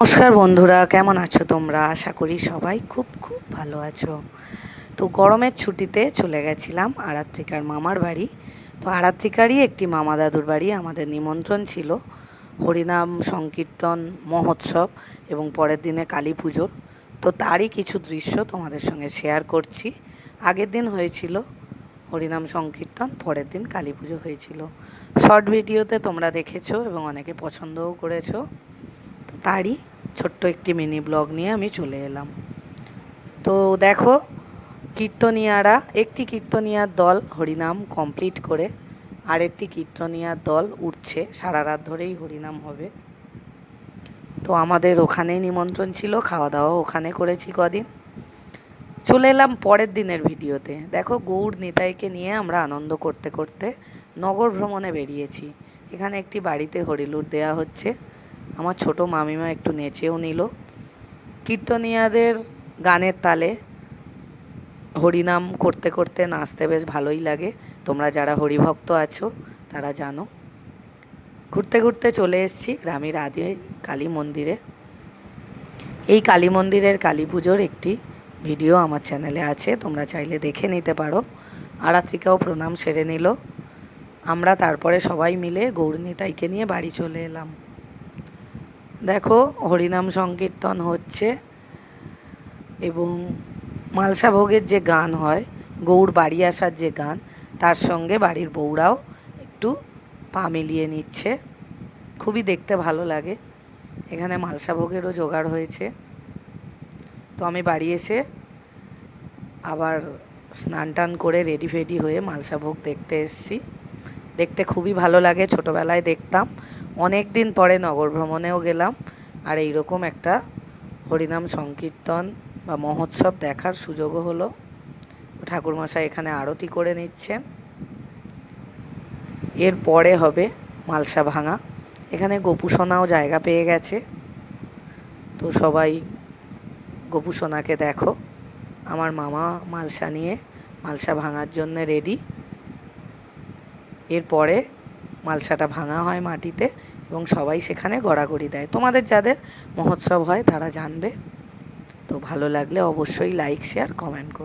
নমস্কার বন্ধুরা, কেমন আছো তোমরা? আশা করি সবাই খুব খুব ভালো আছো। তো গরমের ছুটিতে চলে গেছিলাম আরাত্রিকার মামার বাড়ি। তো আরাত্রিকারই একটি মামা দাদুর বাড়ি, আমাদের নিমন্ত্রণ ছিল। হরিনাম, সংকীর্তন, মহোৎসব এবং পরের দিনে কালী পুজোর। তো তারই কিছু দৃশ্য তোমাদের সঙ্গে শেয়ার করছি। আগের দিন হয়েছিল হরিনাম, সংকীর্তন, পরের দিন কালী পুজো হয়েছিল। শর্ট ভিডিওতে তোমরা দেখেছ এবং অনেকে পছন্দও করেছ। তারই ছোট্ট একটি মিনি ব্লগ নিয়ে আমি চলে এলাম। তো দেখো, কীর্তনিয়ারা, একটি কীর্তনিয়ার দল হরিনাম কমপ্লিট করে আরেকটি কীর্তনিয়ার দল উঠছে, সারা রাত ধরেই হরিনাম হবে। তো আমাদের ওখানেই নিমন্ত্রণ ছিল খাওয়া দাওয়া ওখানে করেছি কদিন। চলে এলাম পরের দিনের ভিডিওতে। দেখো, গৌড় নিতাইকে নিয়ে আমরা আনন্দ করতে করতে নগর ভ্রমণে বেরিয়েছি। এখানে একটি বাড়িতে হরিলুর দেয়া হচ্ছে। আমার ছোট মামিমা একটু নেচেও নিল। কীর্তনিয়াদের গানের তালে হরিনাম করতে করতে নাচতে বেশ ভালোই লাগে। তোমরা যারা হরিভক্ত আছো, তারা জানো। ঘুরতে ঘুরতে চলে এসেছি গ্রামের আদি কালী মন্দিরে। এই কালী মন্দিরের কালী পুজোর একটি ভিডিও আমার চ্যানেলে আছে, তোমরা চাইলে দেখে নিতে পারো। আরাত্রিকাও প্রণাম সেরে নিল। আমরা তারপরে সবাই মিলে গৌরনীতাইকে নিয়ে বাড়ি চলে এলাম। দেখো, হরিনাম সংকীর্তন হচ্ছে এবং মালসা ভোগের যে গান হয় গৌর বাড়ি আসার যে গান, তার সঙ্গে বাড়ির বউরাও একটু পা মিলিয়ে নিচ্ছে। খুবই দেখতে ভালো লাগে। এখানে মালসা ভোগেরও জোগাড় হয়েছে। তো আমি বাড়ি এসে আবার স্নান টান করে রেডি ফেডি হয়ে মালসা ভোগ দেখতে এসেছি। দেখতে খুবই ভালো লাগে, ছোটোবেলায় দেখতাম। অনেক দিন পরে নগর ভ্রমণেও গেলাম আর এইরকম একটা হরিনাম সংকীর্তন বা মহোৎসব দেখার সুযোগও হলো। ঠাকুরমশাই এখানে আরতি করে নিচ্ছেন। এর পরে হবে মালসা ভাঙা। এখানে গোপুসোনাও জায়গা পেয়ে গেছে। তো সবাই গোপুসোনাকে দেখো। আমার মামা মালসা নিয়ে মালসা ভাঙার জন্য রেডি এরপরে মালসাটা ভাঙা হয় মাটিতে এবং সবাই সেখানে গড়াগড়ি দেয়। তোমাদের যাদের মহোৎসব হয় তারা জানবে। তো ভালো লাগলে অবশ্যই লাইক শেয়ার কমেন্ট করো।